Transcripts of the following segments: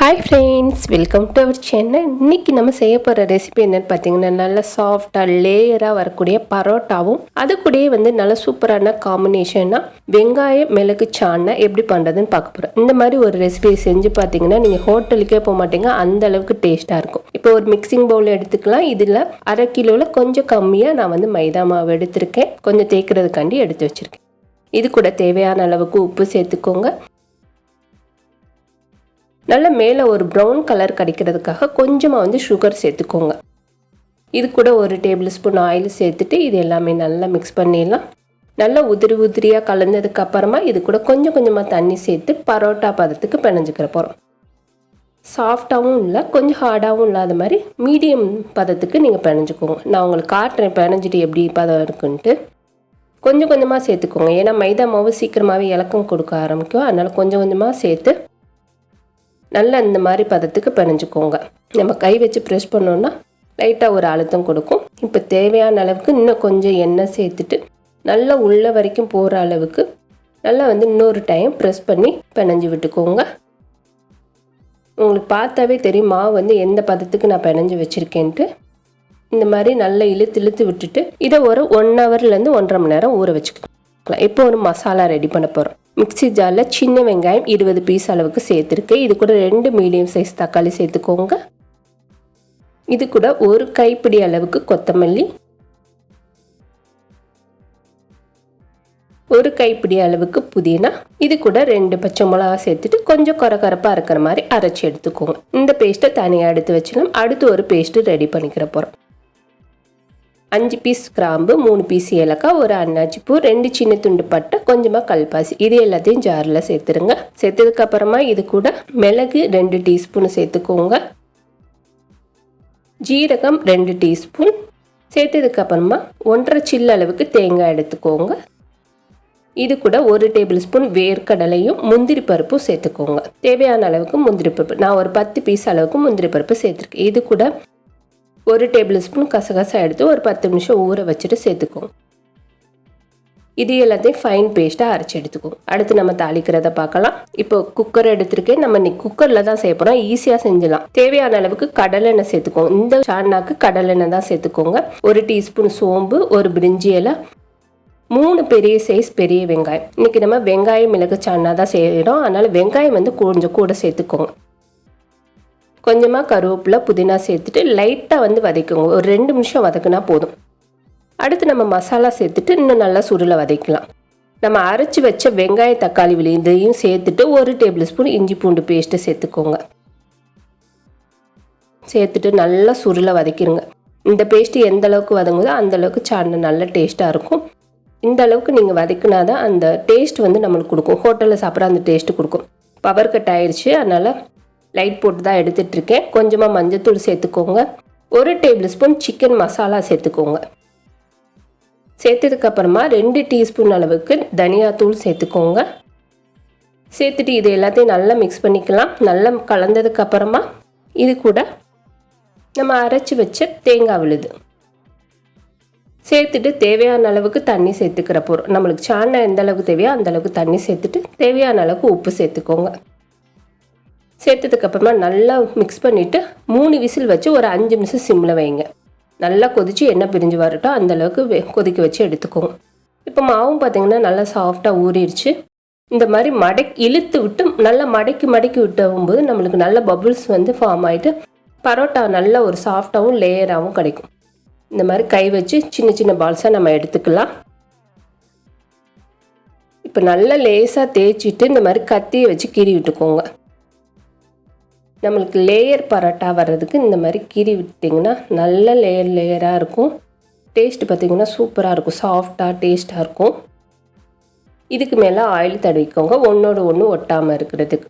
Hi friends welcome to our channel இன்னைக்கு நம்ம செய்ய போகிற ரெசிபி என்னன்னு பார்த்தீங்கன்னா நல்ல சாஃப்டாக லேயராக வரக்கூடிய பரோட்டாவும் அது கூடயே வந்து நல்ல சூப்பரான காம்பினேஷனாக வெங்காயம் மிளகு சாணை எப்படி பண்ணுறதுன்னு பார்க்க போகிறோம் இந்த மாதிரி ஒரு ரெசிபியை செஞ்சு பார்த்தீங்கன்னா நீங்கள் ஹோட்டலுக்கே போக மாட்டீங்க அந்த அளவுக்கு டேஸ்ட்டாக இருக்கும். இப்போ ஒரு மிக்சிங் பவுல் எடுத்துக்கலாம். இதில் அரை கிலோவில் கொஞ்சம் கம்மியாக நான் வந்து மைதா மாவு எடுத்திருக்கேன். கொஞ்சம் தேய்க்கிறதுக்காண்டி எடுத்து வச்சுருக்கேன். இது கூட தேவையான அளவுக்கு உப்பு சேர்த்துக்கோங்க. நல்லா மேலே ஒரு ப்ரௌன் கலர் கிடைக்கிறதுக்காக கொஞ்சமாக வந்து சுகர் சேர்த்துக்கோங்க. இது கூட ஒரு டேபிள் ஸ்பூன் ஆயில் சேர்த்துட்டு இது எல்லாமே நல்லா மிக்ஸ் பண்ணிடலாம். நல்லா உதிரி உதிரியாக கலந்ததுக்கு அப்புறமா இது கூட கொஞ்சம் கொஞ்சமாக தண்ணி சேர்த்து பரோட்டா பதத்துக்கு பிணைஞ்சிக்கிற போகிறோம் சாஃப்டாகவும் இல்லை கொஞ்சம் ஹார்டாகவும் இல்லாத மாதிரி மீடியம் பதத்துக்கு நீங்கள் பிணைஞ்சிக்கோங்க. நான் உங்களுக்கு காட்டுறேன் பிணைஞ்சிட்டு எப்படி பதம் இருக்குன்ட்டு. கொஞ்சம் கொஞ்சமாக சேர்த்துக்கோங்க. ஏன்னா மைதா மாவு சீக்கிரமாகவே இலக்கம் கொடுக்க ஆரம்பிக்கும். அதனால் கொஞ்சம் கொஞ்சமாக சேர்த்து நல்லா இந்த மாதிரி பதத்துக்கு பிணைஞ்சிக்கோங்க. நம்ம கை வச்சு ப்ரெஸ் பண்ணோன்னா லைட்டாக ஒரு அழுத்தம் கொடுக்கும். இப்போ தேவையான அளவுக்கு இன்னும் கொஞ்சம் எண்ணெய் சேர்த்துட்டு நல்லா உள்ள வரைக்கும் போகிற அளவுக்கு நல்லா வந்து இன்னொரு டைம் ப்ரெஸ் பண்ணி பிணைஞ்சு விட்டுக்கோங்க. உங்களுக்கு பார்த்தாவே தெரியும் மாவு வந்து எந்த பதத்துக்கு நான் பிணைஞ்சு வச்சுருக்கேன்ட்டு. இந்த மாதிரி நல்லா இழுத்து இழுத்து விட்டுட்டு இதை ஒரு ஒன் ஹவர்லேருந்து ஒன்றரை மணி நேரம் ஊற வச்சுக்கலாம் இப்போ ஒரு மசாலா ரெடி பண்ண போகிறோம் மிக்சி ஜாரில் சின்ன வெங்காயம் இருபது பீஸ் அளவுக்கு சேர்த்துருக்கேன் இது கூட ரெண்டு மீடியம் சைஸ் தக்காளி சேர்த்துக்கோங்க. இது கூட ஒரு கைப்பிடி அளவுக்கு கொத்தமல்லி. ஒரு கைப்பிடி அளவுக்கு புதினா. இது கூட ரெண்டு பச்சை மிளகா சேர்த்துட்டு கொஞ்சம் கரகரப்பாக இருக்கிற மாதிரி அரைச்சி எடுத்துக்கோங்க. இந்த பேஸ்ட்டை தனியாக எடுத்து வச்சிடலாம் அடுத்து ஒரு பேஸ்ட்டு ரெடி பண்ணிக்கிற போகிறோம் அஞ்சு பீஸ் கிராம்பு மூணு பீஸ் ஏலக்காய் ஒரு அன்னாச்சி பூ ரெண்டு சின்ன துண்டு பட்டை கொஞ்சமாக கல்பாசி. இது எல்லாத்தையும் ஜாரில் சேர்த்துருங்க. சேர்த்ததுக்கப்புறமா இது கூட மிளகு ரெண்டு டீஸ்பூன் சேர்த்துக்கோங்க. ஜீரகம் ரெண்டு டீஸ்பூன் சேர்த்ததுக்கப்புறமா ஒன்றரை சில்லு அளவுக்கு தேங்காய் எடுத்துக்கோங்க. இது கூட ஒரு டேபிள் ஸ்பூன் வேர்க்கடலையும் முந்திரி பருப்பும் சேர்த்துக்கோங்க. தேவையான அளவுக்கு முந்திரி பருப்பு. நான் ஒரு பத்து பீஸ் அளவுக்கு முந்திரி பருப்பு சேர்த்துருக்கேன். இது கூட ஒரு டேபிள் ஸ்பூன் கசகசா எடுத்து ஒரு பத்து நிமிஷம் ஊற வச்சுட்டு சேர்த்துக்கும் இது எல்லாத்தையும் ஃபைன் பேஸ்ட்டாக அரைச்சி எடுத்துக்கோங்க அடுத்து நம்ம தாளிக்கிறத பார்க்கலாம். இப்போ குக்கர் எடுத்திருக்கேன். நம்ம இன்னைக்கு குக்கரில் தான் செய்ய போகிறோம் ஈஸியாக செஞ்சிடலாம். தேவையான அளவுக்கு கடலெண்ணெய் சேர்த்துக்கோங்க இந்த சான்னாக்கு கடலெண்ணெய் தான் சேர்த்துக்கோங்க. ஒரு டீஸ்பூன் சோம்பு ஒரு பிரிஞ்சி இலை மூணு பெரிய சைஸ் பெரிய வெங்காயம். இன்னைக்கு நம்ம வெங்காயம் மிளகு சாணா தான் செய்கிறோம் அதனால் வெங்காயம் வந்து கொஞ்சம் கூட சேர்த்துக்கோங்க. கொஞ்சமாக கருவேப்பிலை புதினா சேர்த்துட்டு லைட்டாக வந்து வதக்குங்க. ஒரு ரெண்டு நிமிஷம் வதக்குனா போதும். அடுத்து நம்ம மசாலா சேர்த்துட்டு இன்னும் நல்லா சுருளை வதக்கலாம். நம்ம அரைச்சி வச்ச வெங்காய தக்காளி விழுந்தையும் இதையும் சேர்த்துட்டு ஒரு டேபிள் ஸ்பூன் இஞ்சி பூண்டு பேஸ்ட்டு சேர்த்துக்கோங்க. சேர்த்துட்டு நல்லா சுருளை வதக்கிடுங்க இந்த பேஸ்ட்டு எந்த அளவுக்கு வதங்குதோ அந்த அளவுக்கு சாணம் நல்ல டேஸ்ட்டாக இருக்கும். இந்த அளவுக்கு நீங்கள் வதக்கினா தான் அந்த டேஸ்ட் வந்து நம்மளுக்கு கொடுக்கும். ஹோட்டலில் சாப்பிட்ற அந்த டேஸ்ட்டு கொடுக்கும். பவர் கட் ஆயிடுச்சு அதனால் லைட் போட்டு தான் எடுத்துட்ருக்கேன் கொஞ்சமாக மஞ்சத்தூள் சேர்த்துக்கோங்க. ஒரு டேபிள் ஸ்பூன் சிக்கன் மசாலா சேர்த்துக்கோங்க. சேர்த்ததுக்கப்புறமா ரெண்டு டீஸ்பூன் அளவுக்கு தனியாத்தூள் சேர்த்துக்கோங்க. சேர்த்துட்டு இது எல்லாத்தையும் நல்லா மிக்ஸ் பண்ணிக்கலாம். நல்லா கலந்ததுக்கப்புறமா இது கூட நம்ம அரைச்சி வச்ச தேங்காய் விழுது. சேர்த்துட்டு தேவையான அளவுக்கு தண்ணி சேர்த்துக்கிற போகிறோம் நம்மளுக்கு சாணம் எந்த அளவுக்கு தேவையோ அந்த அளவுக்கு தண்ணி சேர்த்துட்டு தேவையான அளவுக்கு உப்பு சேர்த்துக்கோங்க. சேர்த்ததுக்கப்புறமா நல்லா மிக்ஸ் பண்ணிவிட்டு மூணு விசில் வச்சு ஒரு அஞ்சு நிமிஷம் சிம்மில் வைங்க. நல்லா கொதித்து எண்ணெய் பிரிஞ்சு வரட்டும் அந்தளவுக்கு கொதிக்க வச்சு எடுத்துக்கோங்க. இப்போ மாவும் பார்த்திங்கன்னா நல்லா சாஃப்டாக ஊறிடுச்சு. இந்த மாதிரி மடக்கி இழுத்து விட்டு நல்லா மடக்கி மடக்கி விட்டும்போது நம்மளுக்கு நல்ல பபுள்ஸ் வந்து ஃபார்ம் ஆகிட்டு பரோட்டா நல்ல ஒரு சாஃப்டாகவும் லேயராகவும் கிடைக்கும். இந்த மாதிரி கை வச்சு சின்ன சின்ன பால்ஸாக நம்ம எடுத்துக்கலாம். இப்போ நல்லா லேசாக தேய்ச்சிட்டு இந்த மாதிரி கத்தியை வச்சு கீறி விட்டுக்கோங்க. நம்மளுக்கு லேயர் பரோட்டா வர்றதுக்கு இந்த மாதிரி கீறி விட்டிங்கன்னா நல்ல லேயர் லேயராக இருக்கும். டேஸ்ட் பார்த்திங்கன்னா சூப்பராக இருக்கும். சாஃப்டாக டேஸ்ட்டாக இருக்கும். இதுக்கு மேலே ஆயில் தடவிக்கோங்க. ஒன்றோட ஒன்று ஒட்டாமல் இருக்கிறதுக்கு.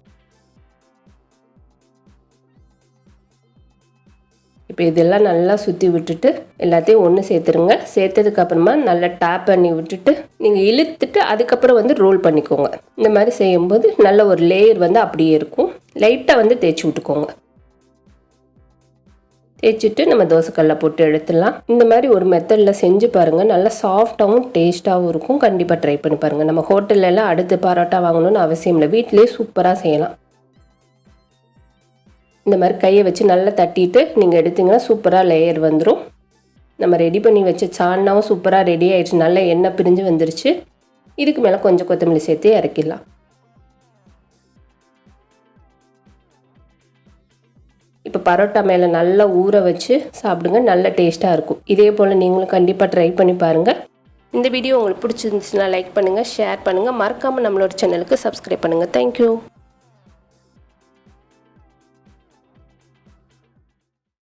இப்போ இதெல்லாம் நல்லா சுற்றி விட்டுட்டு எல்லாத்தையும் ஒன்று சேர்த்துருங்க. சேர்த்ததுக்கப்புறமா நல்லா டேப் பண்ணி விட்டுட்டு நீங்கள் இழுத்துட்டு அதுக்கப்புறம் வந்து ரோல் பண்ணிக்கோங்க. இந்த மாதிரி செய்யும்போது நல்ல ஒரு லேயர் வந்து அப்படியே இருக்கும். லைட்டாக வந்து தேய்ச்சி விட்டுக்கோங்க. தேய்ச்சிட்டு நம்ம தோசைக்கல்ல போட்டு எடுத்துடலாம். இந்த மாதிரி ஒரு மெத்தடில் செஞ்சு பாருங்கள் நல்லா சாஃப்டாகவும் டேஸ்ட்டாகவும் இருக்கும். கண்டிப்பாக ட்ரை பண்ணி பாருங்கள் நம்ம ஹோட்டல்லலாம் அடுத்து பரோட்டா வாங்கணும்னு அவசியம் இல்லை. வீட்டிலேயே சூப்பராக செய்யலாம். இந்த மாதிரி கையை வச்சு நல்லா தட்டிட்டு நீங்கள் எடுத்தீங்கன்னா சூப்பராக லேயர் வந்துடும் நம்ம ரெடி பண்ணி வச்ச சான்னாவும் சூப்பராக ரெடி ஆகிடுச்சு நல்லா எண்ணெய் பிரிஞ்சு வந்துருச்சு. இதுக்கு மேலே கொஞ்சம் கொத்தமல்லி சேர்த்து இறக்கிடலாம். பரோட்டா மேலே நல்லா ஊற வச்சு சாப்பிடுங்க நல்ல டேஸ்ட்டாக இருக்கும். இதே போல் நீங்களும் கண்டிப்பாக ட்ரை பண்ணி பாருங்கள் இந்த வீடியோ உங்களுக்கு பிடிச்சிருந்துச்சுன்னா லைக் பண்ணுங்கள் ஷேர் பண்ணுங்கள் மறக்காமல் நம்மளோட சேனலுக்கு சப்ஸ்கிரைப் பண்ணுங்கள் தேங்க்யூ